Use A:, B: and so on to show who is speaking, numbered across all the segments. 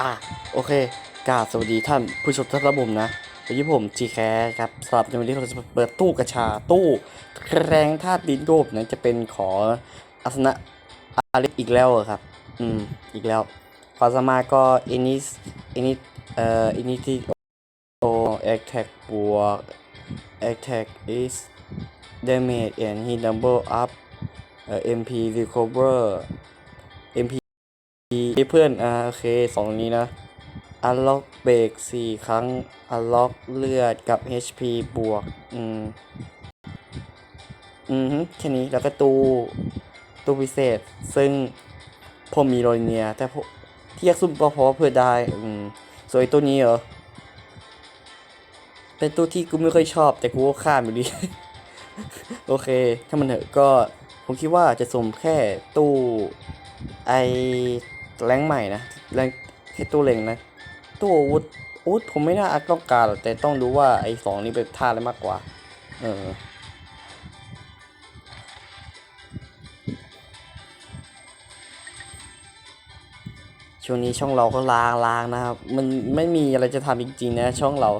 A: อะโอเคกาสวัสดีท่านผู้ชมท่านระบุมนะวันนี้ผมจีแคสครับสำหรับในวันนี้เราจะเปิดตู้กระชาตู้แรงธาตุดินโดบนะจะเป็นของอาสนะอาริอีกแล้วครับ อืมอีกแล้วความสามารถก็อินิสอินิเอ่ออินิที่โอแอคแท็กบวกแอคแท็ก is damage and he number up เอ่อ MP recover MP เพื่อ มีเพื่อนอ่าโอเคสองนี้นะ unlock เบรกสี่ครั้ง unlock เลือดกับ HP บวก อืม อืมแค่นี้แล้วก็ตู้ตู้พิเศษ ซึ่งผมมีโรเนีย แต่ที่อยากซุ่มก็เพราะเพื่อได้ อืมส่วนตู้นี้เหรอ เป็นตู้ที่กูไม่ค่อยชอบ แต่กูก็ข้ามอยู่ดี โอเค ถ้ามันเถอะก็ ผมคิดว่าจะสมแค่ตู้ไอ แรงใหม่นะแรงแค่ตู้เล็งนะตู้อาวุธอาวุธผมไม่น่าต้องการหรอกแต่ต้องดูว่าไอสองนี้เป็นท่าอะไรมากกว่า เออช่วงนี้ช่องเราก็ลางลางนะครับ มันไม่มีอะไรจะทำจริงๆนะช่องเรา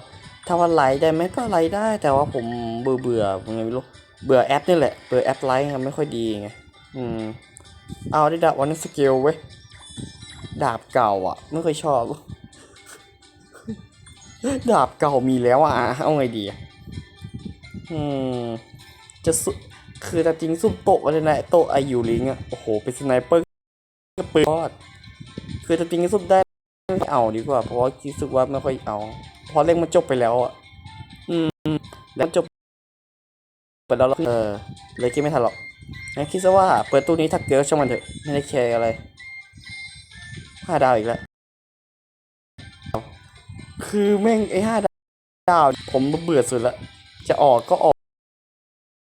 A: ถ้าว่าไลฟ์ได้ไหมก็ไลฟ์ได้ แต่ว่าผมเบื่อเบื่อไงไม่รู้เบื่อแอปนี่แหละ เบื่อแอปไลฟ์ครับไม่ค่อยดีไง อืม เอาได้ดาบวันสเกลเว้ย ดาบเก่าอะ ไม่เคยชอบ ดาบเก่ามีแล้วอะ เอาไงดีอืม จะสุคือแต่จริงซุ่มโตะอะไรนะโตะไอยูริงอะ โอ้โห เป็นสไนเปอร์ก็ปืนยอด คือแต่จริงซุ่มได้ไม่เอาดีกว่า เพราะว่าคิดสึกว่าไม่ค่อยเอา เพราะเล่นมันจบไปแล้วอะ อืม แล้วจบไปแล้วเออเลยคิดไม่ทันหรอกงั้นคิดซะว่าเปิดตู้นี้ถ้าเกิดช่างมันเถอะ ไม่ได้แคร์อะไร ห้าดาวอีกแล้วคือแม่งไอ้ห้าดาว ผมเบื่อสุดละจะออกก็ออก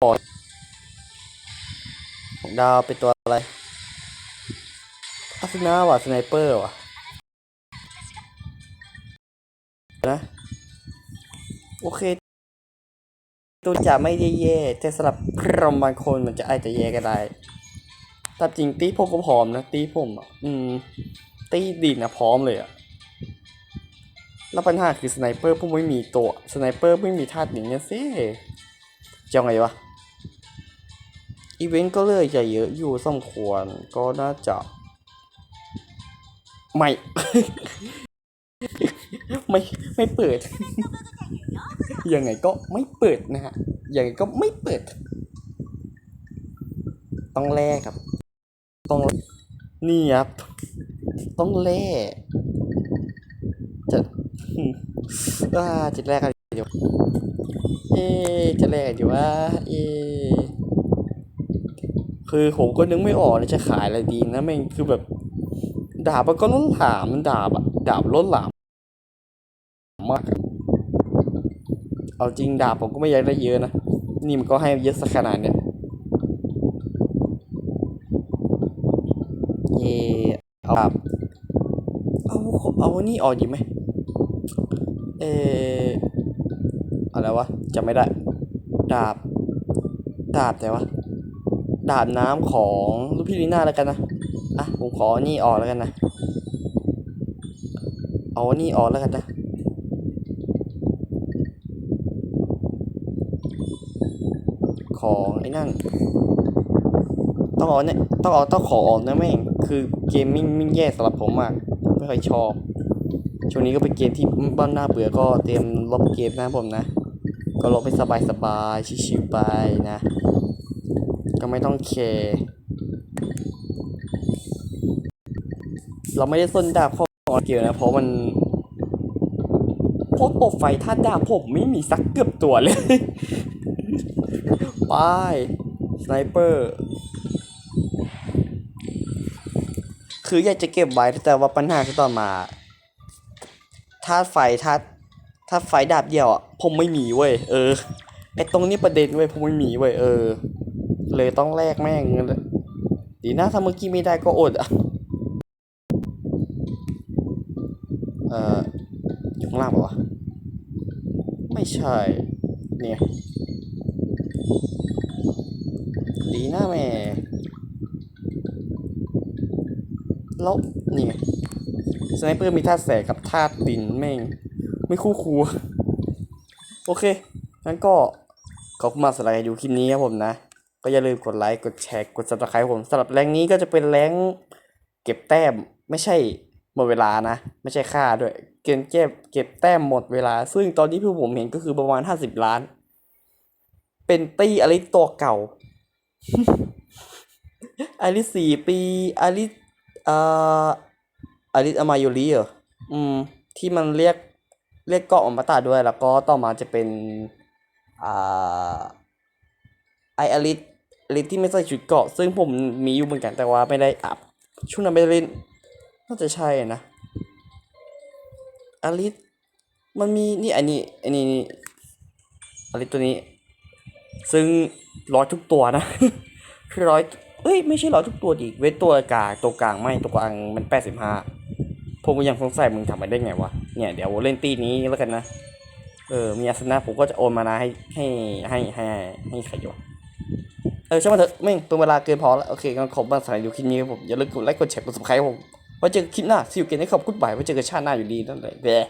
A: ออกของดาวเป็นตัวอะไรอาสนาว่ะสไนเปอร์ว่ะนะโอเค ตัวจะไม่ได้แย่แต่สำหรับพรมบางคนมันจะอาจจะแย่ก็ได้แต่จริงตีผมก็พร้อมนะตีผมอะ อืม ตีดินนะพร้อมเลยอะแล้วปัญหาคือสไนเปอร์ผมไม่มีตัวสไนเปอร์ไม่มีธาตุหนิงเนี่ยสิจะเอาไงวะอีเวนต์ก็เลยจะเยอะอยู่สมควรก็น่าจะไม่ ไม่ไม่เปิด ยังไงก็ไม่เปิดนะฮะยังไงก็ไม่เปิด ต้องแลกครับ ต้องนี่ครับ ต้องแลกจะอ่าจะแลกกันเดี๋ยวเอ๊จะแลกอยู่ว่าเอ๊คือผมก็นึกไม่ออกเลยจะขายอะไรดีนะแม่งคือแบบดาบมันก็ล้นหลามมันดาบอะดาบล้นหลามมากเอาจริงดาบผมก็ไม่อยากได้เยอะนะนี่มันก็ให้เยอะสักขนาดเนี้ยเย่เอาดาบ เอาเอานี่ออกดีไหมเอออะไรวะจำไม่ได้ ดาบ ดาบแต่วะ ดาบน้ำของลูกพี่ลีน่าแล้วกันนะ อะ ผมขอนี่ออกแล้วกันนะ เอานี่ออกแล้วกันนะ ของไอ้นั่น ต้องเอาเนี่ย ต้องเอาต้องขอออกนะแม่ง คือเกมมิ่งมิ่งแย่สำหรับผมมาก ไม่ค่อยชอบ ช่วงนี้ก็เป็นเกมที่บ้านหน้าเบื่อก็เตรียมลบเกมนะผมนะ ก็ลบไปสบายสบายๆชิวๆไปนะ ก็ไม่ต้องแคร์เราไม่ได้ส้นดาบข้อเกี่ยวนะ เพราะมันเพราะตบไฟท่าดาบผมไม่มีสักเกือบตัวเลย ไปสไนเปอร์ คืออยากจะเก็บไว้แต่ว่าปัญหาคือต่อมาธาตุไฟธาตุธาตุไฟดาบเดียวอะผมไม่มีเว้ยเออไอตรงนี้ประเด็นเว้ยผมไม่มีเว้ยเออ เลยต้องแลกแม่งเลยดีนะถ้าเมื่อกี้ไม่ได้ก็อดอะเอ่ออยู่ข้างล่างปะวะไม่ใช่ เนี่ย ดีนะแม่ แล้วนี่ไงสไนเปอร์มีธาตุแสกับธาตุดินแม่ง ไม่คู่คูโอเค งั้นก็ขอบคุณมากสำหรับการดูคลิปนี้ครับผมนะ ก็อย่าลืมกดไลค์กดแชร์กด subscribe ผมสำหรับแรงนี้ก็จะเป็นแรงเก็บแต้มไม่ใช่หมดเวลานะ ไม่ใช่ค่าด้วย เกมเก็บเก็บแต้มหมดเวลา ซึ่งตอนนี้ที่ผมเห็นก็คือประมาณห้าสิบล้าน เป็นตีอลิสตัวเก่าอลิสสี่ปีอลิส เอ่ออลิสอามายูริเหรออืม ที่มันเรียกเรียกเกาะอมตะด้วย แล้วก็ต่อมาจะเป็นอ่าไออลิสอลิสที่ไม่ใส่ชุดเกราะ ซึ่งผมมีอยู่เหมือนกันแต่ว่าไม่ได้อัพช่วงนั้นไม่ได้เล่นน่าจะใช่นะอลิสมันมีนี่อันนี้อันนี้นี่อลิสตัวนี้ ซึ่งร้อยทุกตัวนะคือร้อย เอ้ยไม่ใช่หรอทุกตัวดิเว้นตัวกลางตัวกลางไม่ตัวกลางมันแปดสิบห้าผมก็ยังสงสัยมึงทำมาได้ไงวะเนี่ยเดี๋ยวเล่นตีนี้แล้วกันนะเออมีอาสนะผมก็จะโอนมานะให้ให้ให้ให้ให้ใครอยู่เออช่างมันเถอะไม่งเป็นเวลาเกินพอแล้วโอเคงั้นขอบคุณสำหรับดูคลิปนี้ผมอย่าลืมกดไลค์กดแชร์กด subscribe ผมไว้เจอกันคลิปหน้าซิวเกนให้ขอบคุณบ่ายไว้เจอกันชาติหน้าอยู่ดีนั่นแหละแบะ